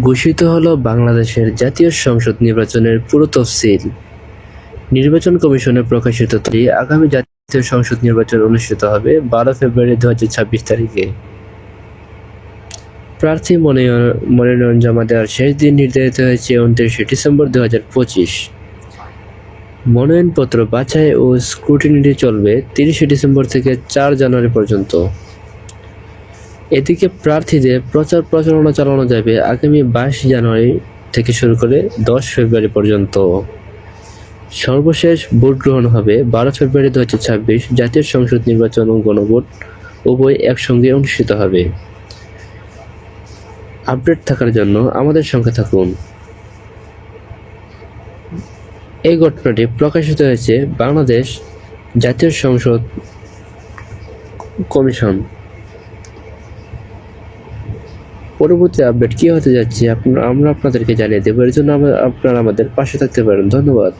ঘোষিত হল বাংলাদেশের জাতীয় সংসদ নির্বাচনের পুরো তফসিল। নির্বাচন কমিশনের প্রকাশিত আগামী জাতীয় সংসদ নির্বাচন অনুষ্ঠিত হবে বারো ফেব্রুয়ারি দু ছাব্বিশ তারিখে। প্রার্থী মনোনয়ন জমা দেওয়ার শেষ দিন নির্ধারিত হয়েছে উনত্রিশে ডিসেম্বর দু হাজার পঁচিশ। মনোনয়নপত্র বাছাই ও স্ক্রুটিনিটি চলবে তিরিশে ডিসেম্বর থেকে চার জানুয়ারি পর্যন্ত। এদিকে প্রার্থীদের প্রচার প্রচারণা চালানো যাবে আগামী বাইশ জানুয়ারি থেকে শুরু করে দশ ফেব্রুয়ারি পর্যন্ত। সর্বশেষ ভোট গ্রহণ হবে বারো ফেব্রুয়ারি দু হাজার ছাব্বিশ জাতীয় সংসদ নির্বাচন ও গণভোট উভয় একসঙ্গে অনুষ্ঠিত হবে। আপডেট থাকার জন্য আমাদের সঙ্গে থাকুন। এই ঘটনাটি প্রকাশিত হয়েছে বাংলাদেশ জাতীয় সংসদ কমিশন। পরবর্তী আপডেট কী হতে যাচ্ছে আমরা আপনাদেরকে জানিয়ে দেবো। এর জন্য আপনারা আমাদের পাশে থাকতে পারেন। ধন্যবাদ।